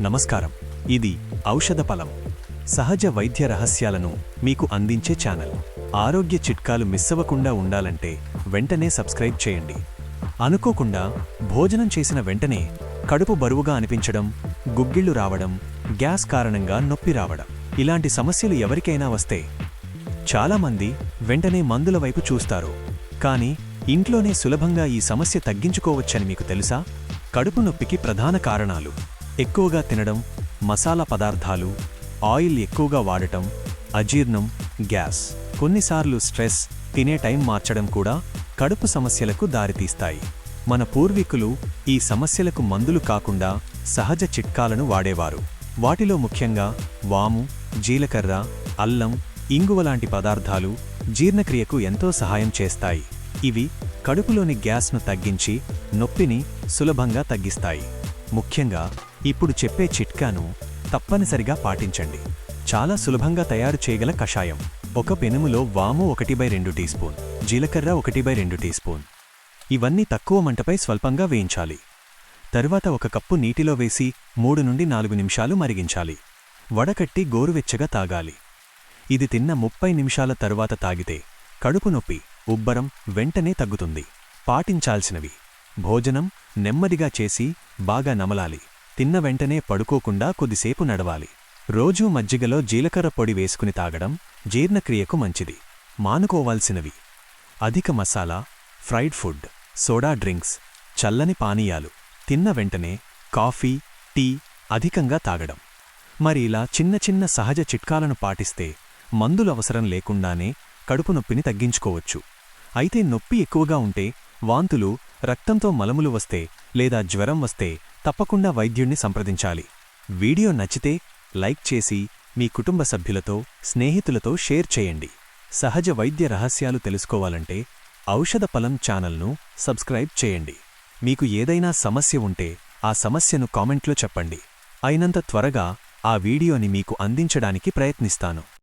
నమస్కారం. ఇది ఔషధ ఫలం. సహజ వైద్య రహస్యాలను మీకు అందించే ఛానల్. ఆరోగ్య చిట్కాలు మిస్ అవ్వకుండా ఉండాలంటే వెంటనే సబ్స్క్రైబ్ చేయండి. అనుకోకుండా భోజనం చేసిన వెంటనే కడుపు బరువుగా అనిపించడం గుగ్గిళ్ళు రావడం గ్యాస్ కారణంగా నొప్పి రావడం ఇలాంటి సమస్యలు ఎవరికైనా వస్తే చాలామంది వెంటనే మందుల వైపు చూస్తారు. కానీ ఇంట్లోనే సులభంగా ఈ సమస్య తగ్గించుకోవచ్చని మీకు తెలుసా? కడుపు నొప్పికి ప్రధాన కారణాలు. ఎక్కువగా తినడం మసాలా పదార్థాలు ఆయిల్ ఎక్కువగా వాడటం అజీర్ణం గ్యాస్. కొన్నిసార్లు స్ట్రెస్ తినే టైం మార్చడం కూడా కడుపు సమస్యలకు దారితీస్తాయి. మన పూర్వీకులు ఈ సమస్యలకు మందులు కాకుండా సహజ చిట్కాలను వాడేవారు. వాటిలో ముఖ్యంగా వాము జీలకర్ర అల్లం ఇంగువ లాంటి పదార్థాలు జీర్ణక్రియకు ఎంతో సహాయం చేస్తాయి. ఇవి కడుపులోని గ్యాస్ను తగ్గించి నొప్పిని సులభంగా తగ్గిస్తాయి. ముఖ్యంగా ఇప్పుడు చెప్పే చిట్కాను తప్పనిసరిగా పాటించండి. చాలా సులభంగా తయారు చేయగల కషాయం. ఒక పెనుములో వాము ఒకటి బై రెండు టీ స్పూన్ జీలకర్ర ఒకటి బై రెండు టీ స్పూన్. ఇవన్నీ తక్కువ మంటపై స్వల్పంగా వేయించాలి. తరువాత ఒక కప్పు నీటిలో వేసి మూడు నుండి నాలుగు నిమిషాలు మరిగించాలి. వడకట్టి గోరువెచ్చగా తాగాలి. ఇది తిన్న ముప్పై నిమిషాల తరువాత తాగితే కడుపు నొప్పి ఉబ్బరం వెంటనే తగ్గుతుంది. పాటించాల్సినవి. భోజనం నెమ్మదిగా చేసి బాగా నమలాలి. తిన్న వెంటనే పడుకోకుండా కొద్దిసేపు నడవాలి. రోజూ మజ్జిగలో జీలకర్ర పొడి వేసుకుని తాగడం జీర్ణక్రియకు మంచిది. మానుకోవాల్సినవి. అధిక మసాలా ఫ్రైడ్ ఫుడ్ సోడా డ్రింక్స్ చల్లని పానీయాలు. తిన్న వెంటనే కాఫీ టీ అధికంగా తాగడం. మరి ఇలా చిన్న చిన్న సహజ చిట్కాలను పాటిస్తే మందులు అవసరం లేకుండానే కడుపు నొప్పిని తగ్గించుకోవచ్చు. అయితే నొప్పి ఎక్కువగా ఉంటే వాంతులు రక్తంతో మలములు వస్తే లేదా జ్వరం వస్తే తప్పకుండా వైద్యుణ్ణి సంప్రదించాలి. వీడియో నచ్చితే లైక్ చేసి మీ కుటుంబ సభ్యులతో స్నేహితులతో షేర్ చేయండి. సహజ వైద్య రహస్యాలు తెలుసుకోవాలంటే ఔషధ ఫలం ఛానల్ను సబ్స్క్రైబ్ చేయండి. మీకు ఏదైనా సమస్య ఉంటే ఆ సమస్యను కామెంట్లో చెప్పండి. అయినంత త్వరగా ఆ వీడియోని మీకు అందించడానికి ప్రయత్నిస్తాను.